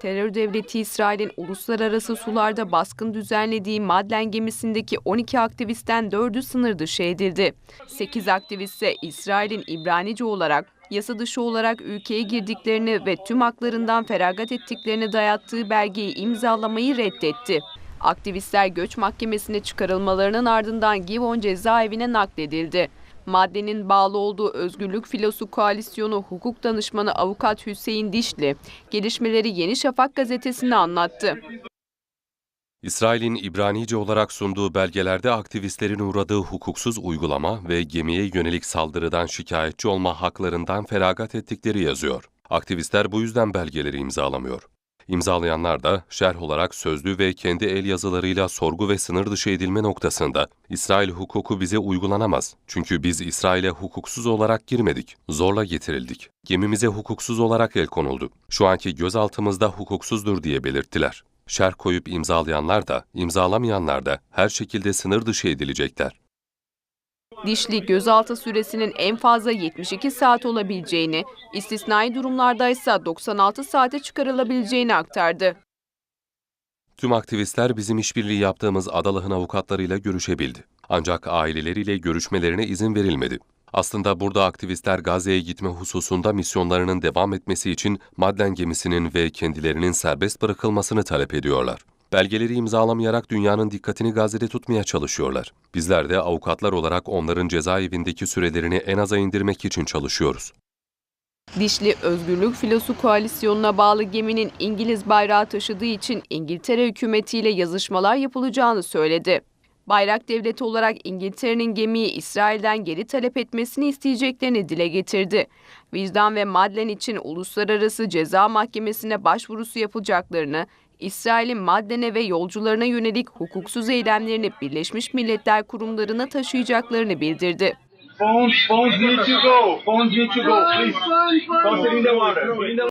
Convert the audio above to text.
Terör devleti İsrail'in uluslararası sularda baskın düzenlediği Madlen gemisindeki 12 aktivistten 4'ü sınır dışı edildi. 8 aktivist ise İsrail'in İbranice olarak yasa dışı olarak ülkeye girdiklerini ve tüm haklarından feragat ettiklerini dayattığı belgeyi imzalamayı reddetti. Aktivistler göç mahkemesine çıkarılmalarının ardından Givon cezaevine nakledildi. Maddenin bağlı olduğu Özgürlük Filosu Koalisyonu hukuk danışmanı avukat Hüseyin Dişli, gelişmeleri Yeni Şafak gazetesine anlattı. İsrail'in İbranice olarak sunduğu belgelerde aktivistlerin uğradığı hukuksuz uygulama ve gemiye yönelik saldırıdan şikayetçi olma haklarından feragat ettikleri yazıyor. Aktivistler bu yüzden belgeleri imzalamıyor. İmzalayanlar da şerh olarak sözlü ve kendi el yazılarıyla sorgu ve sınır dışı edilme noktasında İsrail hukuku bize uygulanamaz. Çünkü biz İsrail'e hukuksuz olarak girmedik, zorla getirildik. Gemimize hukuksuz olarak el konuldu. Şu anki gözaltımızda hukuksuzdur diye belirttiler. Şerh koyup imzalayanlar da, imzalamayanlar da her şekilde sınır dışı edilecekler. Dişli gözaltı süresinin en fazla 72 saat olabileceğini, istisnai durumlarda ise 96 saate çıkarılabileceğini aktardı. Tüm aktivistler bizim işbirliği yaptığımız Adalah'ın avukatlarıyla görüşebildi. Ancak aileleriyle görüşmelerine izin verilmedi. Aslında burada aktivistler Gazze'ye gitme hususunda misyonlarının devam etmesi için Madlen gemisinin ve kendilerinin serbest bırakılmasını talep ediyorlar. Belgeleri imzalamayarak dünyanın dikkatini Gazze'de tutmaya çalışıyorlar. Bizler de avukatlar olarak onların cezaevindeki sürelerini en aza indirmek için çalışıyoruz. Dişli Özgürlük Filosu Koalisyonu'na bağlı geminin İngiliz bayrağı taşıdığı için İngiltere hükümetiyle yazışmalar yapılacağını söyledi. Bayrak devleti olarak İngiltere'nin gemiyi İsrail'den geri talep etmesini isteyeceklerini dile getirdi. Vicdan ve Madlen için Uluslararası Ceza Mahkemesi'ne başvurusu yapacaklarını, İsrail'in Madlen'e ve yolcularına yönelik hukuksuz eylemlerini Birleşmiş Milletler kurumlarına taşıyacaklarını bildirdi. Phones, phones need to go. Phones need to go, please. Toss it in the water.